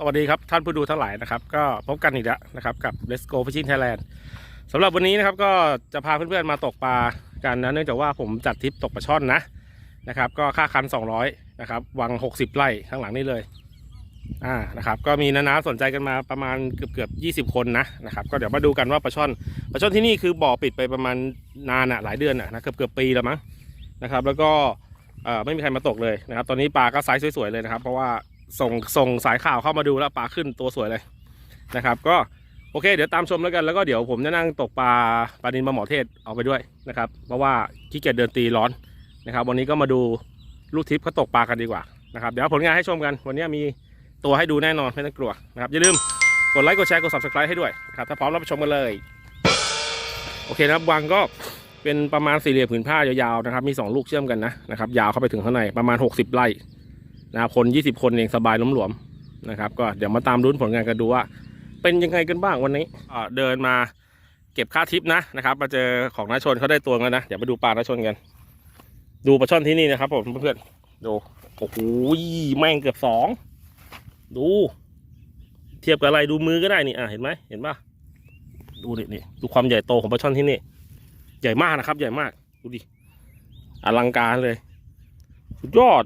สวัสดีครับ ท่านผู้ดูทั้งหลายนะครับ ก็พบกันอีกแล้วนะครับ กับ Let's Go Fishing Thailand สำหรับวันนี้นะครับก็จะพาเพื่อนๆมาตกปลากันนะเนื่องจากว่าผมจัดทริปตกปลาช่อนนะนะครับ ก็ค่าคัน 200นะครับวัง 60 ไร่ข้างหลังนี่เลยอ่านะครับ ก็มีนานาสนใจกันมาประมาณเกือบเกือบ20 คนนะนะครับ ก็เดี๋ยวมาดูกันว่าปลาช่อนปลาช่อนที่นี่คือบ่อปิดไปประมาณนานอะหลายเดือนอะนะเกือบเกือบปีแล้วมั้งนะครับ แล้วก็เอ่อไม่มีใครมาตกเลยนะครับ ตอนนี้ปลาก็ไซส์สวยๆเลยนะครับ เพราะว่า ส่งส่งสายข่าวเข้ามาดูแล้วปลาขึ้นตัวสวยเลยนะครับ ก็โอเค เดี๋ยวตามชมแล้วกันแล้วก็เดี๋ยวผมจะนั่งตกปลาปลาดินปลาหมอเทศเอาไปด้วยนะครับ เพราะว่าขี้เกียจเดินตีร้อนนะครับ วันนี้ก็มาดูลูกทิพย์เขาตกปลากันดีกว่านะครับเดี๋ยวผลงานให้ชมกัน วันนี้มีตัวให้ดูแน่นอนไม่ต้องกลัวนะครับอย่าลืมกดไลค์กดแชร์กด subscribe ให้ด้วยนะครับถ้าพร้อมราไปชมกันเลยโอเคนะครับวางก็เป็นประมาณสี่เหลี่ยมผืนผ้ายาวๆนะครับ มีสองลูกเชื่อมกันนะนะครับ ยาวเข้าไปถึงข้างในประมาณ 60 ไร่ นะครับคน20คนเองสบายล้มหลวมๆนะครับ ก็เดี๋ยวมาตามรุ้นผลงานกันดูว่า เป็นยังไงกันบ้างวันนี้เดินมาเก็บค่าทิปนะนะครับ มาเจอของนาชนเขาได้ตัวกันนะเดี๋ยวไปดูปลานาชนกัน ดูปลาช่อนที่นี่นะครับผมเพื่อนดูโอ้โหแม่งเกือบสองดู เทียบกับอะไรดูมือก็ได้นี่อะเห็นไหมเห็นป่ะดูนี่นี่ดูความใหญ่โตของปลาช่อนที่นี่ ใหญ่มากนะครับ ใหญ่มากดูดิอลังการเลยสุดยอด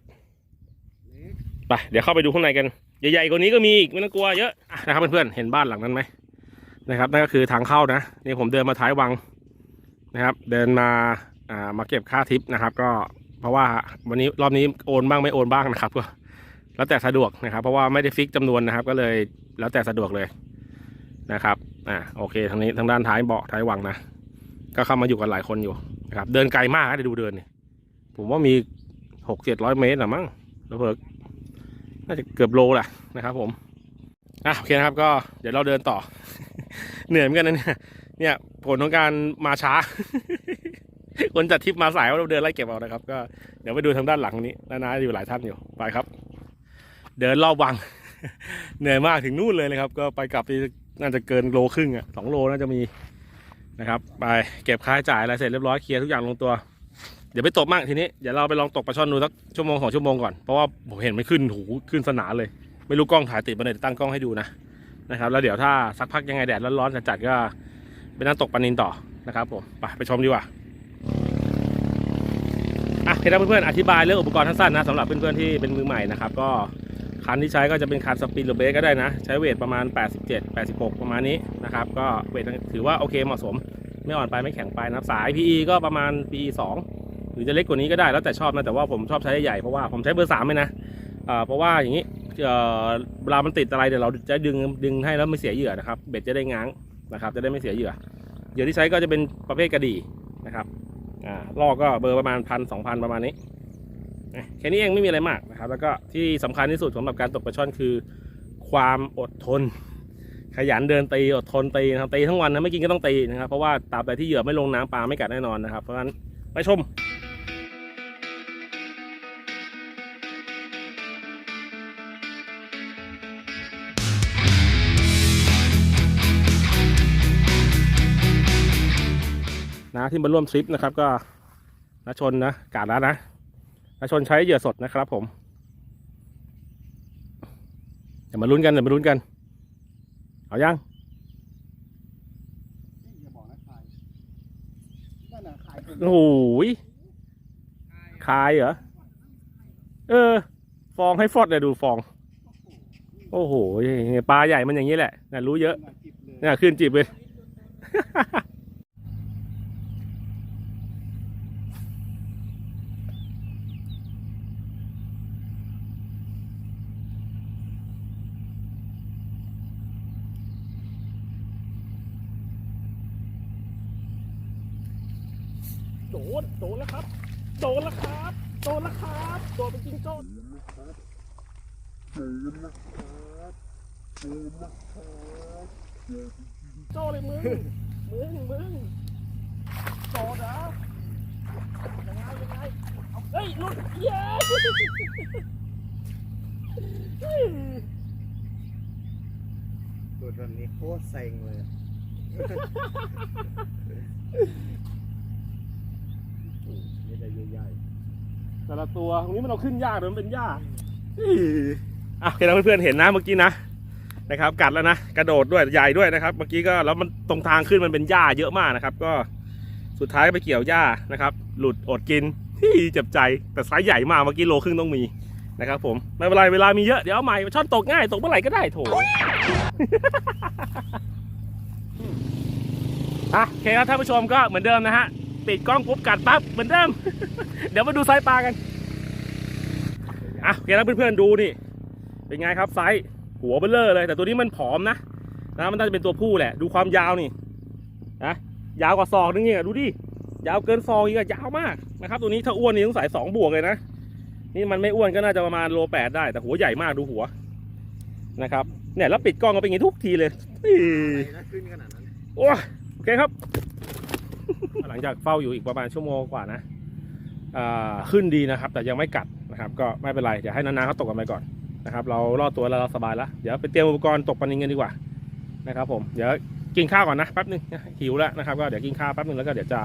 ไปเดี๋ยวเข้าไปดูข้างในกัน ใหญ่ๆกว่านี้ก็มีอีกไม่ต้องกลัวเยอะนะครับเพื่อนๆเห็นบ้านหลังนั้นไหมนะครับนั่นก็คือทางเข้านะนี่ผมเดินมาท้ายวังนะครับ เดินมาอ่ามาเก็บค่าทิปนะครับ ก็เพราะว่าวันนี้รอบนี้โอนบ้างไม่โอนบ้างนะครับ ก็แล้วแต่สะดวกนะครับ เพราะว่าไม่ได้ฟิกจำนวนนะครับ ก็เลยแล้วแต่สะดวกเลยนะครับอ่าโอเคทางนี้ทางด้านท้ายเบาะท้ายวังนะก็เข้ามาอยู่กันหลายคนอยู่นะครับ เดินไกลมากนะเดี๋ยวดูเดินนี่ผมว่ามีหกเจ็ดร้อยเมตรหรือมั้งแล้วเพิ่ น่าจะเกือบโลแหละนะครับ ผมอะโอเคนะครับก็เดี๋ยวเราเดินต่อ เหนื่อยเหมือนกันนะเนี่ยเนี่ยผลของการมาช้า คนจัดทริปมาสายว่าเราเดินไล่เก็บเอานะครับ ก็เดี๋ยวไปดูทางด้านหลังนี้นานาอยู่หลายท่านอยู่ไปครับ เดินรอบวัง เหนื่อยมากถึงนู่นเลยนะครับ ก็ไปกลับที่น่าจะเกินโลครึ่งอะสองโลน่าจะมีนะครับ ไปเก็บค่าใช้จ่ายอะไรเสร็จเรียบร้อยเคลียร์ทุกอย่างลงตัว เดี๋ยวไปตกมั่งทีนี้เดี๋ยวเราไปลองตกปลาช่อนดูสักชั่วโมงสองชั่วโมงก่อนเพราะว่าผมเห็นมันขึ้นหูขึ้นสนานเลย ไม่รู้กล้องถ่ายติดมาไหนตั้งกล้องให้ดูนะนะครับแล้วเดี๋ยวถ้าสักพักยังไงแดดร้อนๆจัดๆก็ไปนั่งตกปลานินต่อนะครับผมไปไปชมดีกว่าอะเพื่อนเพื่อนๆอธิบายเรื่องอุปกรณ์สั้นๆนะสำหรับเพื่อนๆที่เป็นมือใหม่นะครับก็คันที่ใช้ก็จะเป็นคันสปินหรือเบรกก็ได้นะ ใช้เวทประมาณ 87 86 ประมาณนี้นะครับก็เวทถือว่าโอเคเหมาะสม ไม่อ่อนไปไม่แข็งไปนะสาย PE ก็ประมาณ PE 2 หรือจะเล็กกว่านี้ก็ได้แล้วแต่ชอบนะแต่ว่าผมชอบใช้ใหญ่เพราะว่าผมใช้เบอร์สามเลยนะเพราะว่าอย่างนี้เวลามันติดอะไรเดี๋ยวเราจะดึงดึงให้แล้วไม่เสียเหยื่อนะครับเบ็ดจะได้ง้างนะครับ จะได้ไม่เสียเหยื่อเหยื่อที่ใช้ก็จะเป็นประเภทกระดี่นะครับอ่าลอกก็เบอร์ประมาณพันสองพันประมาณนี้แค่นี้เองไม่มีอะไรมากนะครับ แล้วก็ที่สำคัญที่สุดสำหรับการตกปลาช่อนคือ ความอดทน ขยันเดินตีอดทนตีนะครับตีทั้งวันนะไม่กินก็ต้องตีนะครับ เพราะว่าตราบใดที่เหยื่อไม่ลงน้ำปลาไม่กัดแน่นอนนะครับเพราะฉะนั้นไปชม ที่มาร่วมทริปนะครับ ก็นาชนนะกาดแล้วนะนาชนใช้เหยื่อสดนะครับ ผมเดี๋ยวมาลุ้นกันเดี๋ยวมาลุ้นกัน เอายังอย่าบอกนะขายขายเป็นโอ้โหยคายเหรอ เออ ฟองให้ฟอดเลยดูฟอง โอ้โห ปลาใหญ่มันอย่างนี้แหละนะรู้เยอะมาจิบเลย เนี่ยขึ้นจีบเลยโดนโดนแล้วครับ โดนแล้วครับ โดนแล้วครับโดนเป็นจริงโจ้โจ้เลยมึง มึง มึงโดนเหรอยังไงยังไงเฮ้ยลุดเย้ตัวตอนนี้โคตรเซ็งเลย ใหญ่แต่ละตัวตรงนี้มันเราขึ้นยากเลยมันเป็นหญ้าอี้อะโอเคนะเพื่อนๆเห็นนะเมื่อกี้นะนะครับ กัดแล้วนะกระโดดด้วยใหญ่ด้วยนะครับ เมื่อกี้ก็แล้วมันตรงทางขึ้นมันเป็นหญ้าเยอะมากนะครับ ก็สุดท้ายไปเกี่ยวหญ้านะครับ หลุดอดกินที่เจ็บใจแต่ไซส์ใหญ่มากเมื่อกี้โลครึ่งต้องมีนะครับ ผมไม่เป็นไรเวลามีเยอะเดี๋ยวเอาใหม่ช่อนตกง่ายตกเมื่อไหร่ก็ได้โถอะโอเคครับท่านผู้ชมก็เหมือนเดิมนะฮะ ปิดกล้องปุ๊บกัดปั๊บเหมือนเดิม เดี๋ยวมาดูไซส์ปลากันอะโอเคแล้วเพื่อนๆดูนี่ เป็นไงครับไซส์หัวเบลเลอร์เลย แต่ตัวนี้มันผอมนะนะมันน่าจะเป็นตัวผู้แหละ ดูความยาวนี่นะยาวกว่าศอกนึงเนี่ยดูดิยาวเกินศอกอีกอะยาวมากนะครับ ตัวนี้ถ้าอ้วนนี่ต้องใส่สองบวกเลยนะนี่มันไม่อ้วนก็น่าจะประมาณโลแปดได้แต่หัวใหญ่มากดูหัวนะครับเนี่ยแล้วปิดกล้องก็เป็นอย่างนี้ทุกทีเลยอี้อะไรนะขึ้นขนาดนั้นโอ้ยโอเคครับ หลังจากเฝ้าอยู่อีกประมาณชั่วโมงกว่านะขึ้นดีนะครับ แต่ยังไม่กัดนะครับ ก็ไม่เป็นไร เดี๋ยวให้นานๆเขาตกกันไปก่อนนะครับ เรารอตัวแล้วเราสบายแล้ว เดี๋ยวไปเตรียมอุปกรณ์ตกปลานินกันดีกว่านะครับ ผม เดี๋ยวกินข้าวก่อนนะแป๊บนึงหิวแล้วนะครับ ก็เดี๋ยวกินข้าวแป๊บนึงแล้วก็เดี๋ยวจะ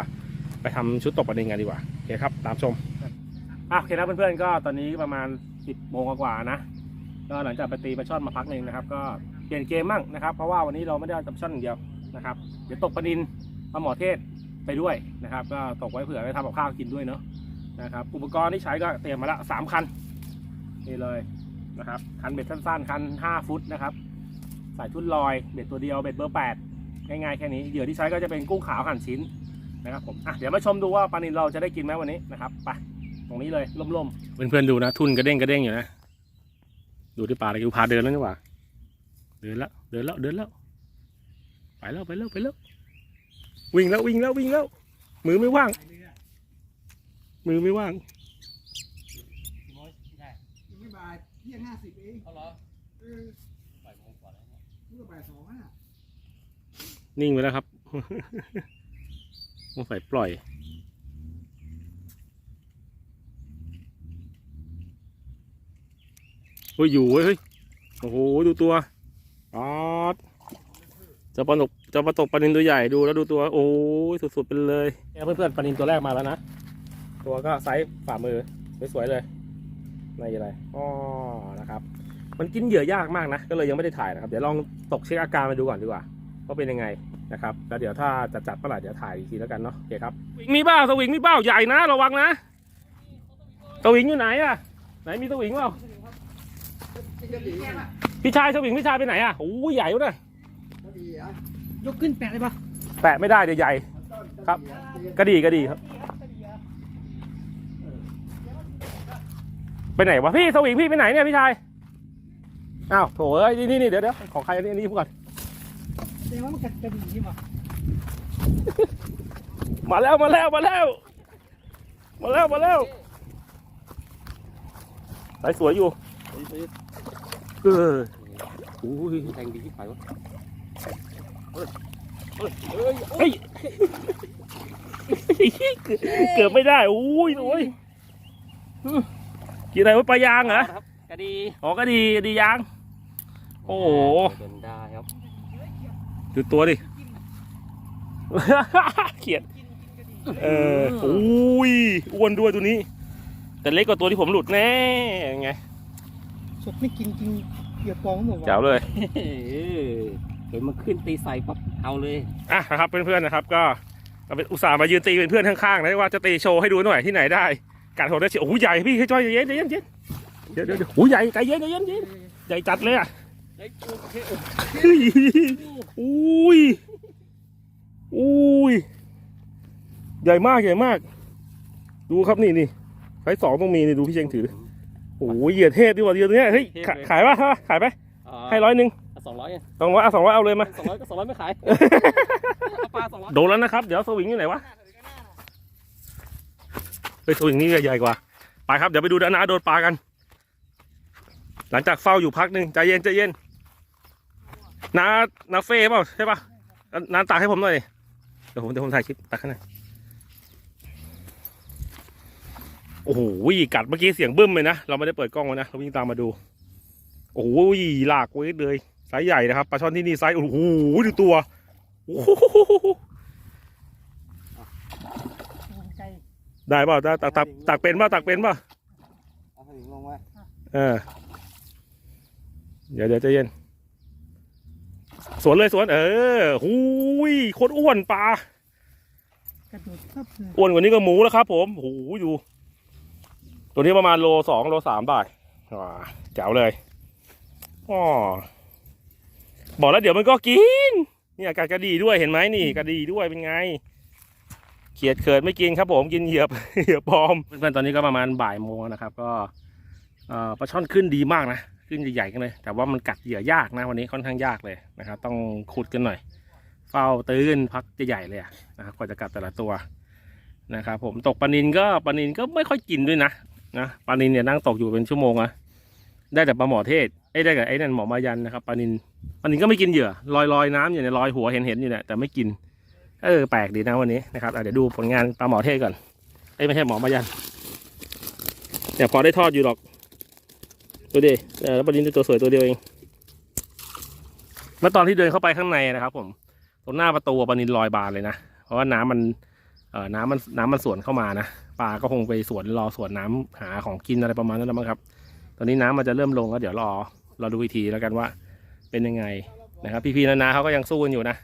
ไปทำชุดตกปลานินกันดีกว่าโอเคครับ ตามชมอะโอเคนะเพื่อนๆก็ตอนนี้ประมาณ 10โมงกว่านะก็หลังจากไปตีปลาช่อนมาพักหนึ่งนะครับ ก็เปลี่ยนเกมมั่งนะครับ เพราะว่าวันนี้เราไม่ได้เอาจับช่อนอย่างเดียวนะครับ เดี๋ยวตกปลานินปลาหมอเทศ ไปด้วยนะครับ ก็ตกไว้เผื่อไปทำกับข้าวกินด้วยเนาะนะครับ อุปกรณ์ที่ใช้ก็เตรียมมาละสามคันนี่เลยนะครับคันเบ็ดสั้นๆคันห้าฟุตนะครับสายทุ่นลอยเบ็ดตัวเดียวเบ็ดเบอร์แปดง่ายๆแค่นี้เหยื่อที่ใช้ก็จะเป็นกุ้งขาวหั่นชิ้นนะครับผมอะเดี๋ยวมาชมดูว่าปลานินเราจะได้กินไหมวันนี้นะครับไปตรงนี้เลยล่มๆเพื่อนๆดูนะทุ่นกระเด้งกระเด้งอยู่นะดูที่ปลาเลยกูพาเดินแล้วนี่หว่าเดินแล้วเดินแล้วเดินแล้วไปแล้วไปแล้วไปแล้ว วิ่งแล้ววิ่งแล้ววิ่งแล้ว มือไม่ว่าง มือไม่ว่างยังไม่บ่ายเที่ยงห้าสิบเองเขาเหรอเออบ่ายโมงกว่าแล้วเนี่ยเมื่อบ่ายสองอะนิ่งไปแล้วครับสงสัยปล่อยเฮ้ยอยู่เว้ยเฮ้ย โอ้โห ดูตัวออด จะปลาหนกจะปลาตกปลานินตัวใหญ่ดูแล้วดูตัว โอ้ยสุดๆไปเลยเนี่ยเพื่อนๆปลานินตัวแรกมาแล้วนะ ตัวก็ไซส์ฝ่ามือสวยๆเลยในอะไรอ๋อนะครับ มันกินเหยื่อยากมากนะ ก็เลยยังไม่ได้ถ่ายนะครับ เดี๋ยวลองตกเช็คอาการมาดูก่อนดีกว่าว่าเป็นยังไงนะครับ แล้วเดี๋ยวถ้าจะจัดเมื่อไหร่เดี๋ยวถ่ายอีกทีแล้วกันเนาะโอเคครับ มีเปล่าสวิงมีเปล่าใหญ่นะระวังนะสวิงอยู่ไหนอะไหนมีสวิงเปล่าพี่ชายสวิงพี่ชายไปไหนอะโอ้ยใหญ่เนี่ย ยกขึ้นแปะเลยปะแตะไม่ได้เดี๋ยวใหญ่ ครับ กระดีกระดีครับ ไปไหนวะพี่สวิงพี่ไปไหนเนี่ยพี่ชาย อ้าวโถเอ้ยนี่นี่เดี๋ยวเดี๋ยวของใครอันนี้อันนี้พูดก่อนแสดงว่ามันกระกระดิ่งนี่ปะมาแล้วมาแล้วมาแล้ว มาแล้วมาแล้วสายสวยอยู่เออโอ้ยแทงดีที่ไยวะ เฮ้ยเกือบไม่ได้โอ้ยโอ้ยกินอะไรวะปลายางเหรอครับกระดีอ๋อก็ดีดียาง โอ้โหเป็นได้ครับดูตัวดิเขียดเออโอ้ยอ้วนด้วยตัวนี้ แต่เล็กกว่าตัวที่ผมหลุดแน่ไงสดไม่กินกินเหยื่อปองหมดแจ๋วเลย เห็นมันขึ้นตีใส่ปั๊บเอาเลยอะนะครับเพื่อนๆนะครับ ก็เราเป็นอุตส่าห์มายืนตีเป็นเพื่อนข้างๆนะว่าจะตีโชว์ให้ดูหน่อยที่ไหนได้การโหดได้เฉียวโอ้โหใหญ่พี่ให้จ้อยเย็นเย็นเย็นเดี๋ยวเดี๋ยวโอ้โหใหญ่ใจเย็นใจเย็นใจเย็นใหญ่จัดเลยอะโอเคเฮ้ยอุ้ยอุ้ยใหญ่มากใหญ่มาก ดูครับนี่นี่ไซส์สองต้องมีนี่ดูพี่เชงถือโอ้โหเหยียดเทศดีกว่าเหยียเนี้ยเฮ้ยขายขายป่ะขายไหมให้ร้อยหนึ่ง สองร้อยสองร้อยเอาสองร้อยเอาเลยมาสองร้อยก็สองร้อยไม่ขายเอาปลาสองร้อยโดนแล้วนะครับ เดี๋ยวสวิงอยู่ไหนวะเฮ้ยสวิงนี่ใหญ่กว่า ไปครับ เดี๋ยวไปดูด้านหน้าโดนปลากัน หลังจากเฝ้าอยู่พักหนึ่งใจเย็นใจเย็นนานาเฟ่เปล่าใช่ปะนาตักให้ผมหน่อยดิเดี๋ยวผมเดี๋ยวผมถ่ายคลิปตักให้หน่อยโอ้โหกัดเมื่อกี้เสียงบึ้มเลยนะ เราไม่ได้เปิดกล้องไว้นะ เราวิ่งตามมาดู โอ้โหลากไว้เลย ไซส์ใหญ่นะครับปลาช่อนที่นี่ไซส์โอ้โหดูตัวโอ้โหไกลได้เปล่าตักตักตักตักเป็นเปล่าตักเป็นเปล่าเอาสวิงลงมาเออเดี๋ยวเดี๋ยวใจเย็น สวนเลยสวน เออหูยโคตรอ้วนปลากระโดดซับเลยอ้วนกว่านี้ก็หมูแล้วครับ ผมหูยดูตัวนี้ประมาณโลสองโลสามบาทว้าแจ๋วเลยอ๋อ บอกแล้วเดี๋ยวมันก็กินเนี่ยกัดกระดีด้วยเห็นไหมนี่กระดีด้วยเป็นไง เขียดเขิดไม่กินครับผมกินเหยียบเหยียบปลอมเพื่อนๆตอนนี้ก็ประมาณบ่ายโมงนะครับ ก็ปลาช่อนขึ้นดีมากนะขึ้นใหญ่ๆกันเลย แต่ว่ามันกัดเหยื่อยากนะวันนี้ค่อนข้างยากเลยนะครับต้องขุดกันหน่อย เฝ้าตื้นพักใหญ่ๆเลยนะครับกว่าจะกัดแต่ละตัวนะครับผมตกปลานินก็ปลานินก็ไม่ค่อยกินด้วยนะนะปลานินเนี่ยนั่งตกอยู่เป็นชั่วโมงอะได้แต่ปลาหมอเทศ อ้ได้กับไอ้นั่นหมอมายันนะครับปลานินปลานินก็ไม่กินเหยื่อลอยลอยน้ำอยู่ในยลอยหัวเห็นเห็นอยู่เนี่ยแต่ไม่กิน เออแปลกดีนะวันนี้นะครับเดี๋ยวดูผลงานปลาหมอเทศก่อนเอ้ไม่ใช่หมอมายันเนี่ยพอได้ทอดอยู่หรอกดูดิแล้วปลานินตัวสวยตัวเดียวเองเมื่อตอนที่เดินเข้าไปข้างในนะครับ ผม ตรงหน้าประตูปลานินลอยบานเลยนะเพราะว่าน้ำมันเอ่อน้ำมันน้ำมันสวนเข้ามานะปลาก็คงไปสวนรอสวนน้ำหาของกินอะไรประมาณนั้นแล้วมั้งครับ ตอนนี้น้ำมันจะเริ่มลงก็เดี๋ยวรอ เราดูอีกทีแล้วกันว่าเป็นยังไงนะครับ พี่ๆนานาเขาก็ยังสู้กันอยู่นะ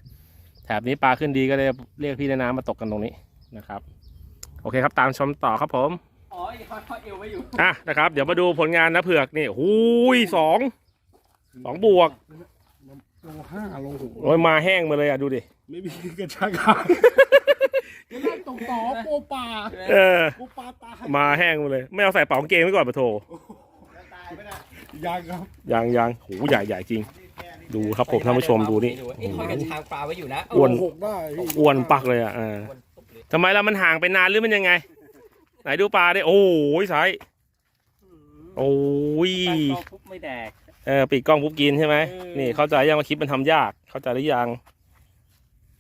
แถบนี้ปลาขึ้นดีก็เลยเรียกพี่นานามาตกกันตรงนี้นะครับ โอเคครับตามชมต่อครับผมอ๋อเขาเขาเอวไว้อยู่อะนะครับ เดี๋ยวมาดูผลงานนะเผือกนี่หูยสองสองบวกโลห้าโลหกโอ้ยมาแห้งมาเลยอะดูดิไม่มีกระชากขาจะนั่งตรงต่อโปปลาเออโปปลาตายมาแห้งมาเลย ไม่เอาใส่เป๋ากางเกงไว้ก่อนปะโถตายไปนะ ยังครับยังยังหูใหญ่ใหญ่จริง ดูครับผมท่านผู้ชมดูนี่ไอ้คอยกันชางปลาไว้อยู่นะอ้วนหกได้อ้วนปักเลยอะอ่าอ้วนตุ๊บเลยทำไมล่ะมันห่างไปนานหรือมันยังไง ไหนดูปลาดิโอ้ยสายโอ้ยตั้งกล้องปุ๊บไม่แดกเออปิดกล้องปุ๊บกินใช่ไหมเออนี่เข้าใจยังว่าคลิปมันทำยาก เข้าใจหรือยัง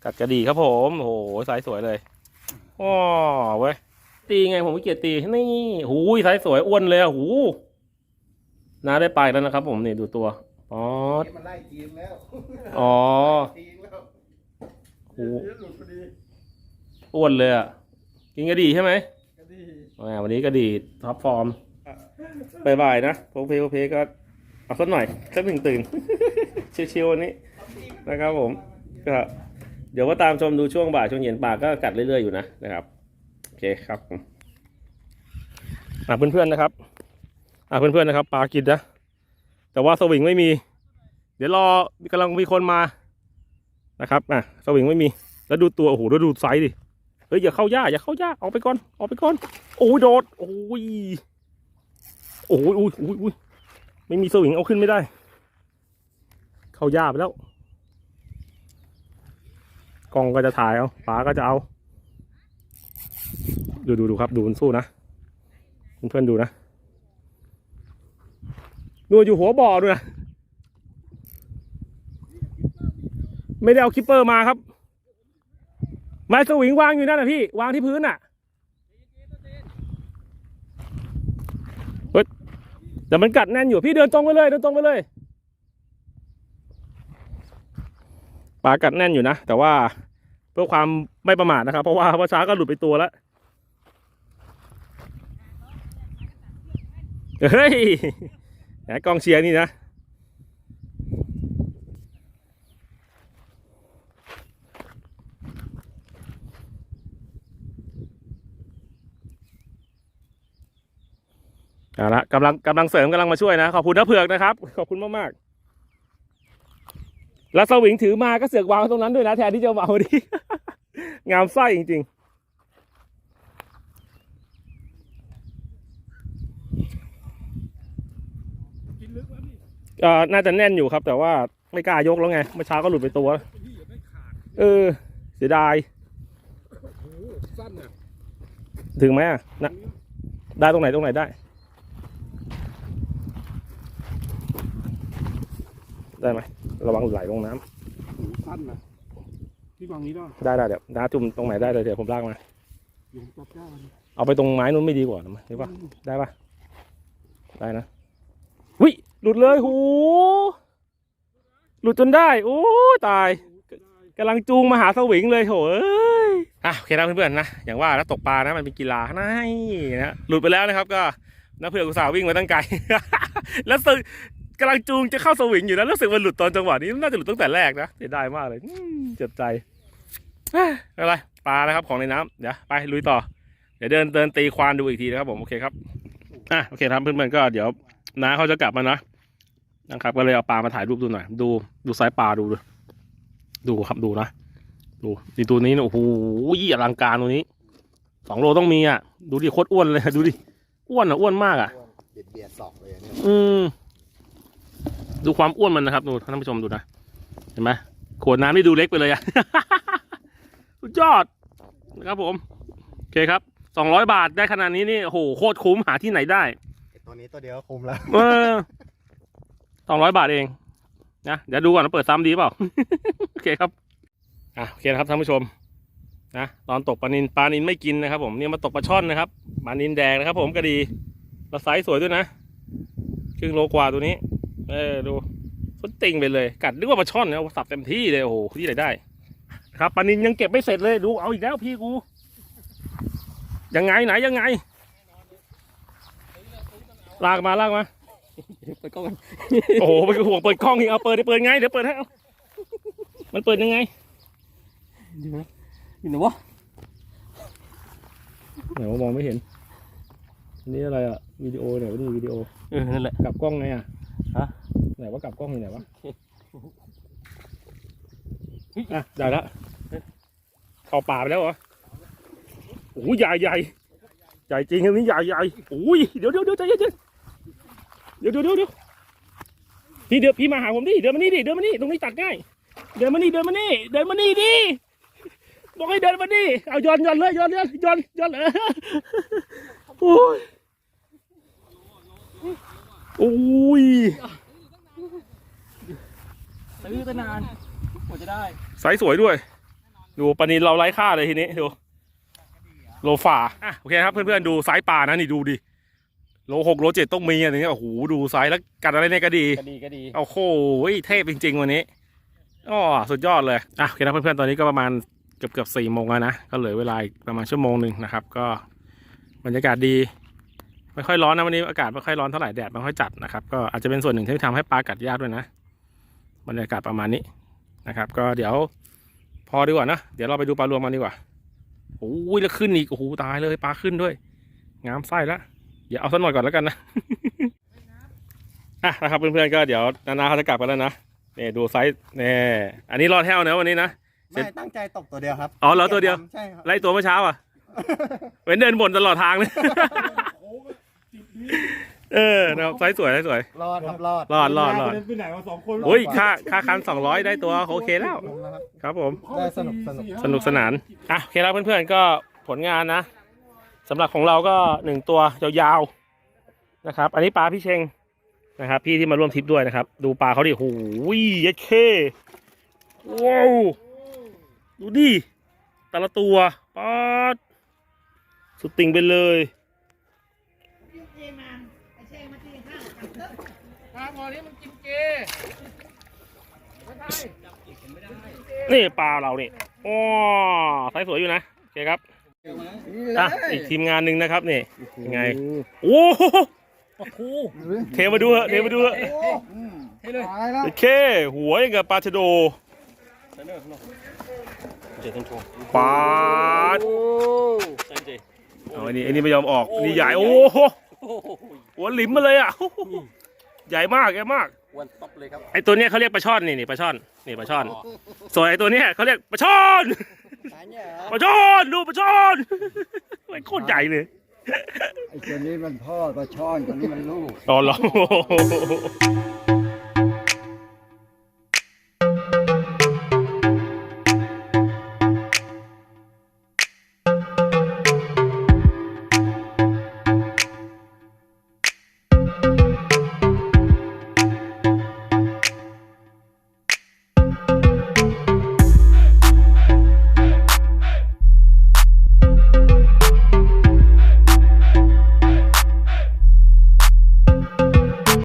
กัดกระดีครับผมโอ้โหสายสวยเลยอ้อเว้ยตีไงผมไม่เกียดตีนี่หูยสายสวยอ้วนเลยอะหู น้าได้ไปแล้วนะครับ ผมนี่ดูตัวอ๋อมันไล่ทีมแล้วอ๋อทีมแล้วหูหลุดพอดีอ้วนเลยอะกินกระดีใช่ไหมกระดีอ่าวันนี้กระดีท็อปฟอร์มบายบายนะโพกเพโพกเพก็เอาสักหน่อยสักหนึ่งตื่นชิวๆวันนี้นะครับผมก็เดี๋ยวว่าตามชมดูช่วงบ่ายช่วงเย็นปลาก็กัดเรื่อยๆอยู่นะนะครับโอเคครับผมอ่าเพื่อนๆนะครับ อ่าเพื่อนๆนะครับปลากินนะแต่ว่าสวิงไม่มี เดี๋ยวรอกำลังมีคนมานะครับอะสวิงไม่มี แล้วดูตัวโอ้โหแล้วดูไซส์ดิเฮ้ยอย่าเข้าย่าอย่าเข้าย่าออกไปก่อนออกไปก่อนโอ้ยโดดโอ้ยโอ้ยโอ้ยอุ้ยอุ้ยไม่มีสวิงเอาขึ้นไม่ได้ เข้าย่าไปแล้วกล้องก็จะถ่ายเอาป๋าก็จะเอา ดูดูดูครับ ดูมันสู้นะ เพื่อนๆดูนะ ดูอยู่หัวบ่อด้วยนะไม่ได้เอาคิปเปอร์มาครับ ไม้สวิงวางอยู่นั่นนะพี่ วางที่พื้นน่ะเฮ้ยแต่มันกัดแน่นอยู่พี่เดินตรงไปเลยเดินตรงไปเลยปลากัดแน่นอยู่นะ แต่ว่าเพื่อความไม่ประมาทนะครับ เพราะว่าว่าช้าก็หลุดไปตัวแล้วเฮ้ย แหมกองเชียร์นี่นะเอาละกำลังกำลังเสริมกำลังมาช่วยนะ ขอบคุณนะเผือกนะครับ ขอบคุณมากๆแล้วสวิงถือมาก็เสือกวางตรงนั้นด้วยนะ แทนที่จะวางดี งามไส้จริง ๆ เอ่อน่าจะแน่นอยู่ครับ แต่ว่าไม่กล้ายกแล้วไงเมื่อเช้าก็หลุดไปตัวเออ เสียดายสั้นอะถึงไหมอะนะได้ตรงไหนตรงไหนได้ ได้ไหมระวังไหลลงน้ำหูสั้นนะพี่วางนี้ได้ได้ได้เดี๋ยวน้าจุ่มตรงไหนได้เลยเดี๋ยวผมลากมาหลงจับได้เอาไปตรงไม้นู้นไม่ดีกว่าไหมใช่ปะได้ปะได้นะวิ หลุดเลยหูหลุดจนได้ โอ้ตายกำลังจูงมาหาสวิงเลยโถเอ้ยอะโอเคนะเพื่อนๆนะอย่างว่าแล้วตกปลานะมันเป็นกีฬานะนะหลุดไปแล้วนะครับ ก็น้าเผื่อกอุตส่าห์วิ่งมาตั้งไกลแล้วสึกกำลังจูงจะเข้าสวิงอยู่นะรู้สึกมันหลุดตอนจังหวะนี้น่าจะหลุดตั้งแต่แรกนะเสียดายมากเลยเจ็บใจอ้ยไม่เป็นไรปลานะครับของในน้ำเดี๋ยวไปลุยต่อ เดี๋ยวเดินเดินตีควานดูอีกทีนะครับผมโอเคครับอะโอเคครับเพื่อนๆก็เดี๋ยวน้าเขาจะกลับมานะ นะครับ ก็เลยเอาปลามาถ่ายรูปดูหน่อย ดูดูไซส์ปลาดูดูดูครับดูนะดูดีตัวนี้เนี่ยโอ้โหยี่อลังการตัวนี้สองโลต้องมีอะ ดูดิโคตรอ้วนเลย ดูดิอ้วนอะอ้วนมากอะเบียดเบียดสอกเลยเนี่ยอืมดูความอ้วนมันนะครับดูท่านผู้ชมดูนะเห็นไหมขวดน้ำนี่ดูเล็กไปเลยอะสุดยอดนะครับผมโอเคครับสองร้อยบาทได้ขนาดนี้นี่โอ้โหโคตรคุ้มหาที่ไหนได้ ตัวนี้ตัวเดียวก็คุ้มแล้วเออ สองร้อยบาทเองนะเดี๋ยวดูก่อนว่าเปิดซ้ำดีเปล่า โอเคครับอะโอเคนะครับท่านผู้ชมนะตอนตกปลานินปลานินไม่กินนะครับ ผมเนี่ยมาตกปลาช่อนนะครับปลานินแดงนะครับ ผมก็ดีแล้วไซส์สวยด้วยนะครึ่งโลกว่าตัวนี้ เออดูสุดติงไปเลย กัดนึกว่าปลาช่อนนะสับเต็มที่เลยโอ้โหที่ไหนได้ ครับปลานินยังเก็บไม่เสร็จเลยดูเอาอีกแล้วพี่กูยังไงไหนยังไงลากมาลากมา ไปกล้องกันโอ้โหไปห่วงเปิดกล้องอีกเอาเปิดได้เปิดไงเดี๋ยวเปิดให้เอามันเปิดยังไงอยู่ไหนอยู่ไหนวะไหนว่ามองไม่เห็นอันนี่อะไรอะวิดีโอไหนวะนี่วิดีโอเออนั่นแหละ กลับกล้องไงอะฮะ ไหนว่ากลับกล้องอยู่ไหนวะอะได้ละเข้าป่าไปแล้วเหรอโอ้ยใหญ่ใหญ่ใหญ่จริงอันนี้ใหญ่ใหญ่โอ้ยเดี๋ยวเดี๋ยวเดี๋ยวใจเย็นๆเดี๋ยวเดี๋ยวเดี๋ยวเดี๋ยวพี่เดี๋ยวพี่มาหาผมดิเดินมานี่ดิเดินมานี่ตรงนี้ตัดง่ายเดินมานี่เดินมานี่เดินมานี่ดิบอกให้เดินมานี่เอาย้อนย้อนเลยย้อนย้อนย้อนย้อนเลยโอ้ยโอ้ยซื้อตั้งนานกว่าจะได้ไซส์สวยด้วย ดูปลานินเราไร้ค่าเลยทีนี้ดูโลฝ่าอะโอเคครับเพื่อนๆดูไซส์ปลานะนี่ดูดิ โลหกโลเจ็ดต้องมีอะไรเงี้ยโอ้โหดูไซส์แล้วกัดอะไรเนี่ยก็ดีก็ดีก็ดีโอ้โหเทพจริง ๆ วันนี้อ๋อสุดยอดเลยอะโอเคนะเพื่อนๆตอนนี้ก็ประมาณเกือบเกือบสี่โมงแล้วนะก็เหลือเวลาอีกประมาณชั่วโมงหนึ่งนะครับ ก็บรรยากาศดีไม่ค่อยร้อนนะวันนี้อากาศไม่ค่อยร้อนเท่าไหร่แดดไม่ค่อยจัดนะครับก็อาจจะเป็นส่วนหนึ่งที่ทำให้ปลากัดยากด้วยนะ บรรยากาศประมาณนี้นะครับ ก็เดี๋ยวพอดีกว่านะเดี๋ยวเราไปดูปลารวมกันดีกว่าโอ้ยแล้วขึ้นอีกโอ้โหตายเลยปลาขึ้นด้วย งามไส้ละ เดี๋ยวเอาสักหน่อยก่อนแล้วกันนะอะนะครับเพื่อนๆก็เดี๋ยวนานาเขาจะกลับกันแล้วนะเนี่ยดูไซส์เนี่ยอันนี้รอดแถวนะวันนี้นะ ไม่ตั้งใจตกตัวเดียวครับอ๋อเหรอตัวเดียว ใช่ครับไล่ตัวเมื่อเช้าอะเว้นเดินบ่นตลอดทางเลยเออนะครับไซส์สวยไซส์สวย รอดครับรอดรอดรอดรอดไปไหนมาสองคนโอ้ยค่าค่าคันสองร้อยได้ตัวโอเคแล้วคุ้มแล้วครับครับผมได้สนุกสนุกสนุกสนานอะโอเคแล้วเพื่อนๆก็ผลงานนะ สำหรับของเราก็หนึ่งตัวยาวๆนะครับ อันนี้ปลาพี่เชงนะครับ พี่ที่มาร่วมทริปด้วยนะครับ ดูปลาเขาดิโอ้โหยัดเคว้าวดูดิแต่ละตัวปาดสุดติ่งไปเลยปลาหมอนี้มันกินเจนี่ปลาเราเนี่ยอ๋อไซส์สวยอยู่นะโอเคครับ อะอีกทีมงานหนึ่งนะครับนี่ยังไงโอ้โหปะคูเทมาดูเหอะเทมาดูเหอะให้เลยตายแล้วโอเคหัวอย่างกับปลาชะโดเจอต้นโชว์ปลาดโอ้ใช่เจเอาอันนี้อันนี้ไม่ยอมออกนี่ใหญ่โอ้โหโอ้โหหัวหลิมมาเลยอะโอ้โหใหญ่มากใหญ่มากวันต๊อปเลยครับไอตัวเนี้ยเขาเรียกปลาช่อนนี่นี่ปลาช่อนนี่ปลาช่อนส่วนไอตัวเนี้ยเขาเรียกปลาช่อน ปลาช่อนดูปลาช่อนมันโคตรใหญ่เลยไอ้ตัวนี้มันพ่อปลาช่อนตัวนี้มันลูกอ๋อเหรอ